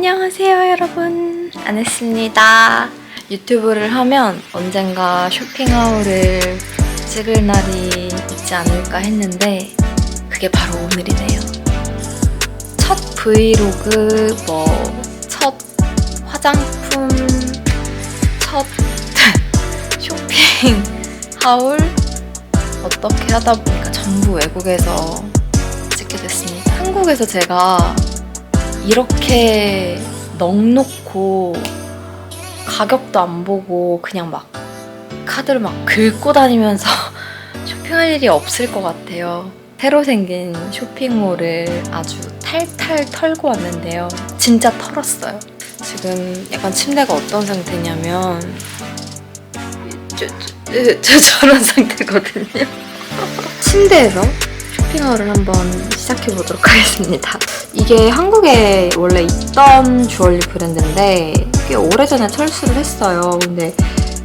안녕하세요 여러분. 안했습니다. 유튜브를 하면 언젠가 쇼핑하울을 찍을 날이 있지 않을까 했는데 그게 바로 오늘이네요. 첫 브이로그 뭐 첫 화장품 첫 쇼핑 하울 어떻게 하다 보니까 전부 외국에서 찍게 됐습니다. 한국에서 제가 이렇게 넉놓고 가격도 안 보고 그냥 막 카드를 막 긁고 다니면서 쇼핑할 일이 없을 것 같아요. 새로 생긴 쇼핑몰을 아주 탈탈 털고 왔는데요. 진짜 털었어요. 지금 약간 침대가 어떤 상태냐면 저, 저, 저, 저런 상태거든요. 침대에서 쇼핑하울을 한번 시작해 보도록 하겠습니다. 이게 한국에 원래 있던 주얼리 브랜드인데 꽤 오래전에 철수를 했어요. 근데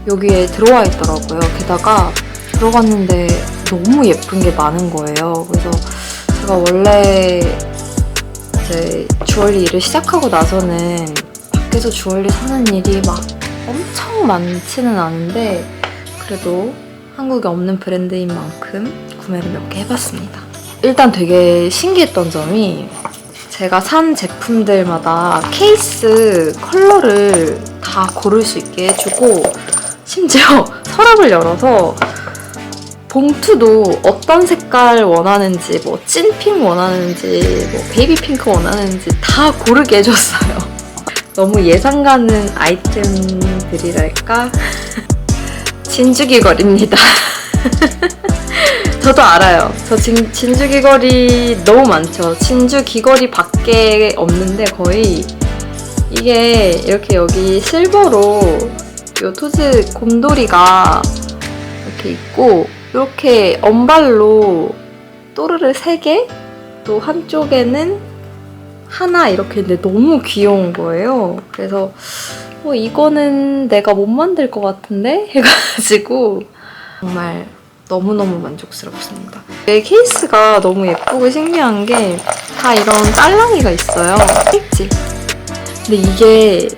여기에 들어와 있더라고요. 게다가 들어갔는데 너무 예쁜 게 많은 거예요. 그래서 제가 원래 이제 주얼리 일을 시작하고 나서는 밖에서 주얼리 사는 일이 막 엄청 많지는 않은데 그래도 한국에 없는 브랜드인 만큼 구매를 몇 개 해봤습니다. 일단 되게 신기했던 점이 제가 산 제품들마다 케이스 컬러를 다 고를 수 있게 해주고 심지어 서랍을 열어서 봉투도 어떤 색깔 원하는지 뭐 찐핑 원하는지 뭐 베이비 핑크 원하는지 다 고르게 해줬어요. 너무 예상 가는 아이템들이랄까 진주귀걸입니다. 저도 알아요. 저 진, 진주 귀걸이 너무 많죠. 진주 귀걸이 밖에 없는데 거의 이게 이렇게 여기 실버로 요 토즈 곰돌이가 이렇게 있고 이렇게 언발로 또르르 3개 또 한쪽에는 하나 이렇게 있는데 너무 귀여운 거예요. 그래서 뭐 이거는 내가 못 만들 것 같은데 해가지고 정말 너무너무 만족스럽습니다. 이 케이스가 너무 예쁘고 신기한 게 다 이런 딸랑이가 있어요. 있지? 근데 이게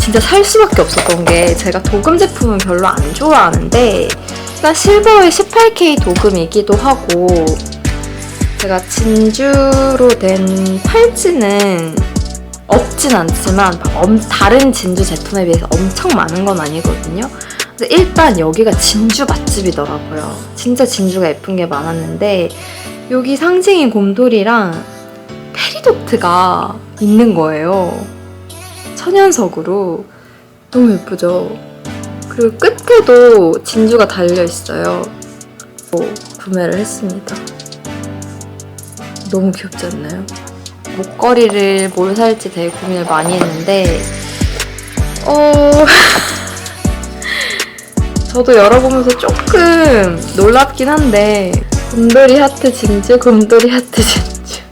진짜 살 수밖에 없었던 게 제가 도금 제품은 별로 안 좋아하는데 일단 실버의 18K 도금이기도 하고 제가 진주로 된 팔찌는 없진 않지만 다른 진주 제품에 비해서 엄청 많은 건 아니거든요. 일단 여기가 진주 맛집이더라고요. 진짜 진주가 예쁜 게 많았는데 여기 상징인 곰돌이랑 페리도트가 있는 거예요. 천연석으로 너무 예쁘죠? 그리고 끝에도 진주가 달려 있어요. 어, 구매를 했습니다. 너무 귀엽지 않나요? 목걸이를 뭘 살지 되게 고민을 많이 했는데 어 저도 열어보면서 조금 놀랍긴 한데 곰돌이 하트 진주, 곰돌이 하트 진주.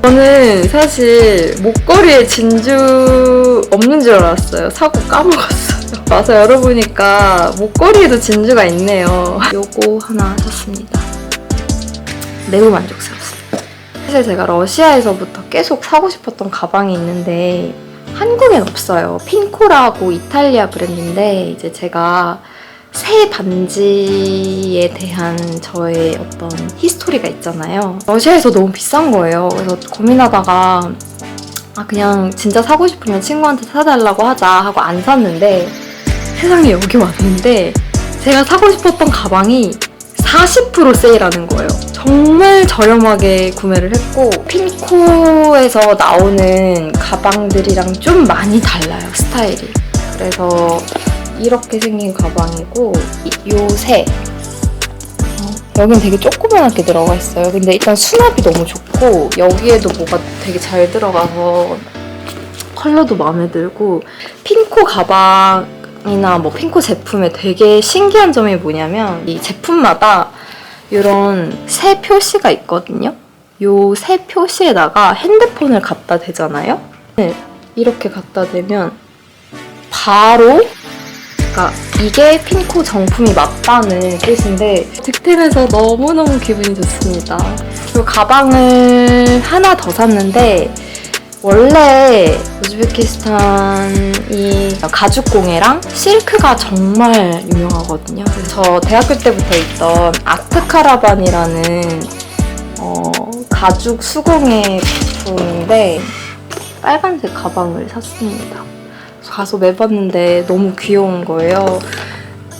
저는 사실 목걸이에 진주 없는 줄 알았어요. 사고 까먹었어요. 와서 열어보니까 목걸이에도 진주가 있네요. 요거 하나 샀습니다. 매우 만족스럽습니다. 사실 제가 러시아에서부터 계속 사고 싶었던 가방이 있는데 한국엔 없어요. 핀코라고 이탈리아 브랜드인데 이제 제가 새 반지에 대한 저의 어떤 히스토리가 있잖아요. 러시아에서 너무 비싼 거예요. 그래서 고민하다가 아 그냥 진짜 사고 싶으면 친구한테 사달라고 하자 하고 안 샀는데 세상에 여기 왔는데 제가 사고 싶었던 가방이 40% 세일하는 거예요. 정말 저렴하게 구매를 했고 핀코에서 나오는 가방들이랑 좀 많이 달라요 스타일이. 그래서 이렇게 생긴 가방이고 요새 여긴 되게 조그맣게 들어가 있어요. 근데 일단 수납이 너무 좋고 여기에도 뭐가 되게 잘 들어가서 컬러도 마음에 들고 핀코 가방이나 뭐 핀코 제품에 되게 신기한 점이 뭐냐면 이 제품마다 이런 새 표시가 있거든요. 요 새 표시에다가 핸드폰을 갖다 대잖아요. 네, 이렇게 갖다 대면 바로 그러니까 이게 핀코 정품이 맞다는 뜻인데 득템해서 너무너무 기분이 좋습니다. 그리고 가방을 하나 더 샀는데 원래 우즈베키스탄이 가죽공예랑 실크가 정말 유명하거든요. 저 대학교 때부터 있던 아트카라반이라는 어, 가죽 수공예 제품인데 빨간색 가방을 샀습니다. 가서 매봤는데 너무 귀여운 거예요.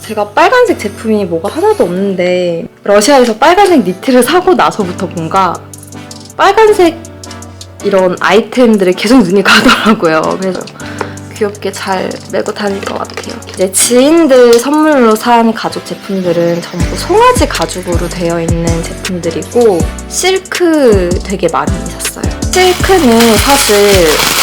제가 빨간색 제품이 뭐가 하나도 없는데 러시아에서 빨간색 니트를 사고 나서부터 뭔가 빨간색 이런 아이템들에 계속 눈이 가더라고요. 그래서 귀엽게 잘 메고 다닐 것 같아요. 이제 지인들 선물로 산 가죽 제품들은 전부 송아지 가죽으로 되어 있는 제품들이고 실크 되게 많이 샀어요. 실크는 사실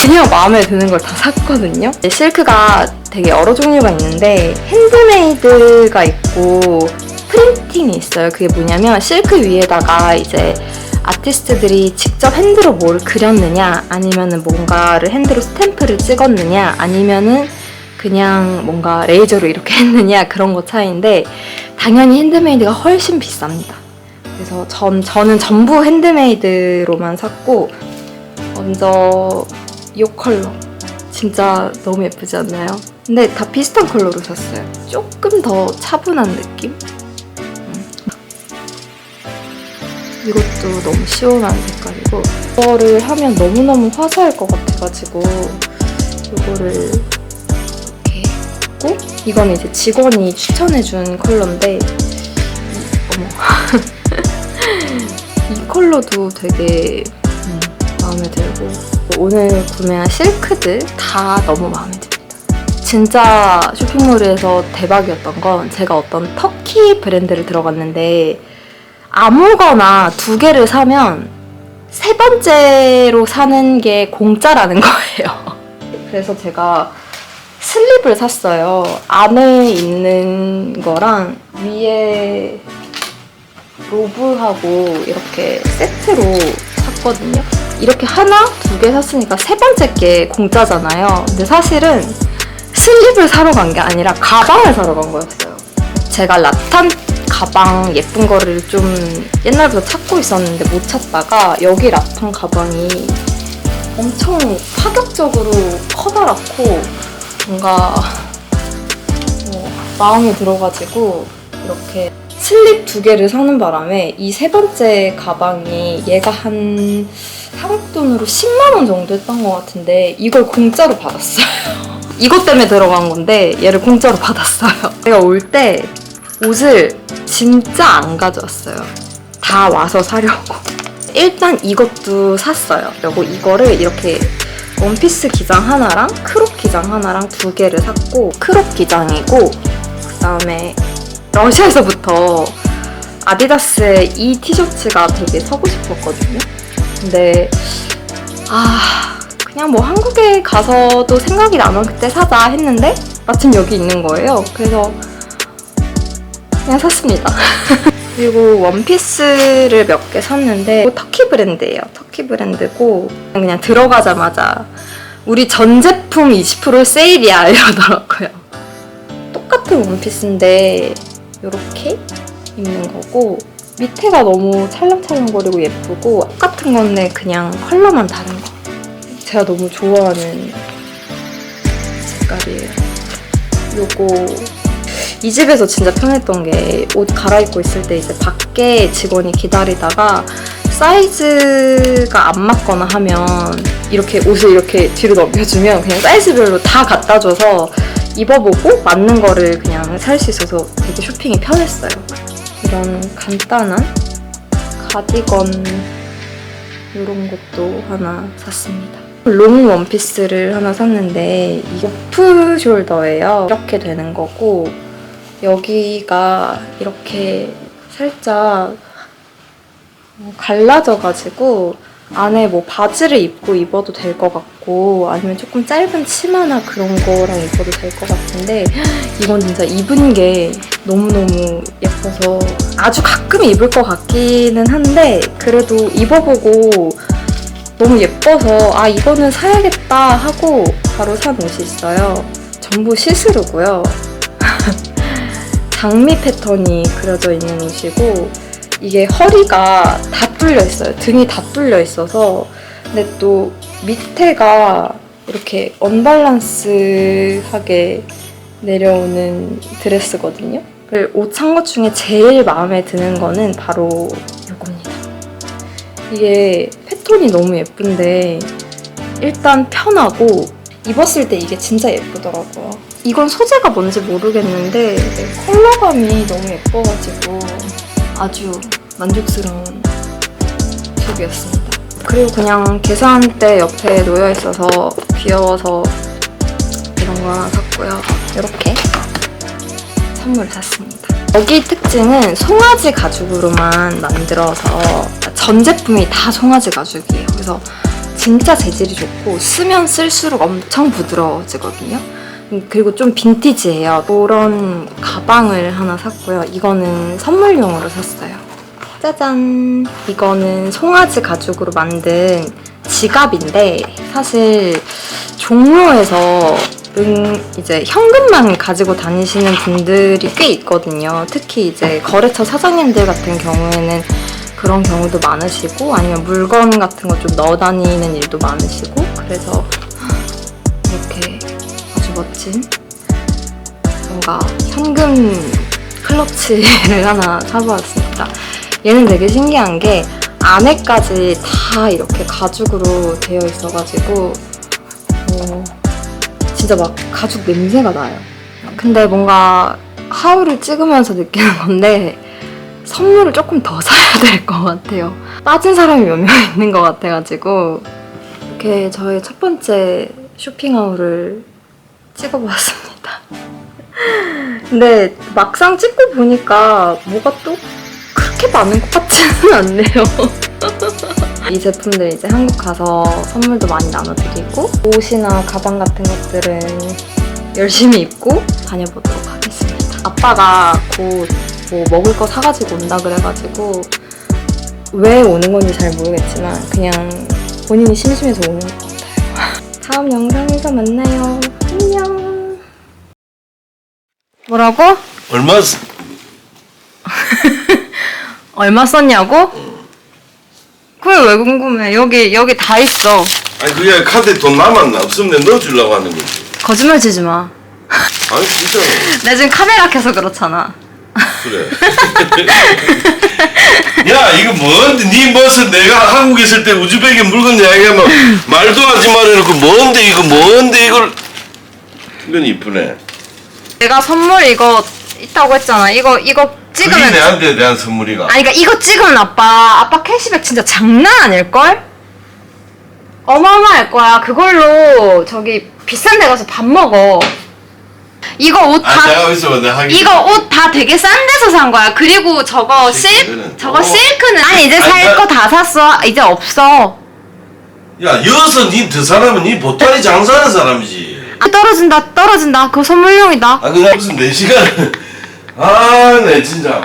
그냥 마음에 드는 걸 다 샀거든요. 실크가 되게 여러 종류가 있는데 핸드메이드가 있고 프린팅이 있어요. 그게 뭐냐면 실크 위에다가 이제 아티스트들이 직접 핸드로 뭘 그렸느냐 아니면은 뭔가를 핸드로 스탬프를 찍었느냐 아니면은 그냥 뭔가 레이저로 이렇게 했느냐 그런 거 차이인데 당연히 핸드메이드가 훨씬 비쌉니다. 그래서 전 저는 전부 핸드메이드로만 샀고 먼저 이 컬러 진짜 너무 예쁘지 않나요? 근데 다 비슷한 컬러로 샀어요. 조금 더 차분한 느낌? 이것도 너무 시원한 색깔이고 이거를 하면 너무너무 화사할 것 같아가지고 이거를 이렇게 했고 이건 이제 직원이 추천해준 컬러인데 이- 어머 이 컬러도 되게 음, 마음에 들고 오늘 구매한 실크들 다 너무 마음에 듭니다. 진짜 쇼핑몰에서 대박이었던 건 제가 어떤 터키 브랜드를 들어갔는데 아무거나 두 개를 사면 세 번째로 사는 게 공짜라는 거예요. 그래서 제가 슬립을 샀어요. 안에 있는 거랑 위에 로브하고 이렇게 세트로 샀거든요. 이렇게 하나, 두 개 샀으니까 세 번째 게 공짜잖아요. 근데 사실은 슬립을 사러 간 게 아니라 가방을 사러 간 거였어요. 제가 라탄 가방 예쁜 거를 좀 옛날부터 찾고 있었는데 못 찾다가 여기 라탄 가방이 엄청 파격적으로 커다랗고 뭔가 뭐 마음에 들어가지고 이렇게 슬립 두 개를 사는 바람에 이 세 번째 가방이 얘가 한 한국 돈으로 10만 원 정도 했던 것 같은데 이걸 공짜로 받았어요. 이것 때문에 들어간 건데 얘를 공짜로 받았어요. 제가 올 때 옷을 진짜 안 가져왔어요. 다 와서 사려고. 일단 이것도 샀어요. 그리고 이거를 이렇게 원피스 기장 하나랑 크롭 기장 하나랑 두 개를 샀고 크롭 기장이고 그 다음에 러시아에서부터 아디다스의 이 티셔츠가 되게 사고 싶었거든요. 근데 아 그냥 뭐 한국에 가서도 생각이 나면 그때 사자 했는데 마침 여기 있는 거예요. 그래서 그냥 샀습니다. 그리고 원피스를 몇 개 샀는데 터키 브랜드예요. 터키 브랜드고 그냥 들어가자마자 우리 전 제품 20% 세일이야 이러더라고요. 똑같은 원피스인데 이렇게 입는 거고 밑에가 너무 찰랑찰랑거리고 예쁘고 똑같은 건데 그냥 컬러만 다른 거. 제가 너무 좋아하는 색깔이에요. 요거 이 집에서 진짜 편했던 게 옷 갈아입고 있을 때 이제 밖에 직원이 기다리다가 사이즈가 안 맞거나 하면 이렇게 옷을 이렇게 뒤로 넘겨주면 그냥 사이즈별로 다 갖다 줘서 입어보고 맞는 거를 그냥 살 수 있어서 되게 쇼핑이 편했어요. 이런 간단한 가디건 이런 것도 하나 샀습니다. 롱 원피스를 하나 샀는데 이 오프 숄더예요. 이렇게 되는 거고 여기가 이렇게 살짝 어, 갈라져가지고 안에 뭐 바지를 입고 입어도 될 것 같고 아니면 조금 짧은 치마나 그런 거랑 입어도 될 것 같은데 이건 진짜 입은 게 너무너무 예뻐서 아주 가끔 입을 것 같기는 한데 그래도 입어보고 너무 예뻐서 아 이거는 사야겠다 하고 바로 산 옷이 있어요. 전부 시스루고요. 장미 패턴이 그려져 있는 옷이고 이게 허리가 다 뚫려 있어요. 등이 다 뚫려 있어서 근데 또 밑에가 이렇게 언밸런스하게 내려오는 드레스거든요. 그옷 산 것 중에 제일 마음에 드는 거는 바로 이겁니다. 이게 패턴이 너무 예쁜데 일단 편하고 입었을 때 이게 진짜 예쁘더라고요. 이건 소재가 뭔지 모르겠는데 컬러감이 너무 예뻐가지고 아주 만족스러운 룩이었습니다. 그리고 그냥 계산대 옆에 놓여 있어서 귀여워서 이런 거 하나 샀고요. 이렇게 선물을 샀습니다. 여기 특징은 송아지 가죽으로만 만들어서 전 제품이 다 송아지 가죽이에요. 그래서 진짜 재질이 좋고 쓰면 쓸수록 엄청 부드러워지거든요. 음, 그리고 좀 빈티지해요. 그런 가방을 하나 샀고요. 이거는 선물용으로 샀어요. 짜잔! 이거는 송아지 가죽으로 만든 지갑인데 사실 종로에서 은 이제 현금만 가지고 다니시는 분들이 꽤 있거든요. 특히 이제 거래처 사장님들 같은 경우에는 그런 경우도 많으시고 아니면 물건 같은 거 좀 넣어 다니는 일도 많으시고 그래서 이렇게 멋진 뭔가 현금 클러치를 하나 사보았습니다. 얘는 되게 신기한 게 안에까지 다 이렇게 가죽으로 되어 있어가지고 어, 진짜 막 가죽 냄새가 나요. 근데 뭔가 하울을 찍으면서 느끼는 건데 선물을 조금 더 사야 될 것 같아요. 빠진 사람이 몇 명 있는 것 같아가지고 이렇게 저의 첫 번째 쇼핑 하울을 찍어보았습니다. 근데 막상 찍고 보니까 뭐가 또 그렇게 많은 것 같지는 않네요. 이 제품들 이제 한국 가서 선물도 많이 나눠드리고 옷이나 가방 같은 것들은 열심히 입고 다녀보도록 하겠습니다. 아빠가 곧 뭐 먹을 거 사가지고 온다 그래가지고 왜 오는 건지 잘 모르겠지만 그냥 본인이 심심해서 오는 것 같아요. 다음 영상에서 만나요. 안녕. 뭐라고? 얼마 쓰- 얼마 썼냐고? 그게 왜 궁금해? 여기 여기 다 있어. 아니 그게 카드에 돈 남았나 없으면 넣어주려고 하는 거지 거짓말 치지 마. 아니 진짜 나 지금 카메라 켜서 그렇잖아. 그래 야 이거 뭔데 네 무슨 내가 한국에 있을 때 우즈벡에 물건 이야기하면 말도 하지 말아놓고 뭔데 이거 뭔데 이걸 이건 이쁘네 내가 선물 이거 있다고 했잖아. 이거 이거 그게 찍으면 내한테 대한 선물이가 아니 그러니까 이거 찍으면 아빠 아빠 캐시백 진짜 장난 아닐 걸? 어마어마할 거야. 그걸로 저기 비싼 데 가서 밥 먹어. 이거 옷 아 다 내가 이거 옷 다 되게 싼 데서 산 거야. 그리고 저거 실 실크는 저거 어. 실크는 아니 이제 아니, 살 나- 거 다 샀어. 이제 없어. 야 여기서 니더 사람은 니 보따리 장사하는 사람이지 아, 떨어진다 떨어진다. 그거 선물용이다. 아 그냥 무슨 네 시간 아내 진짜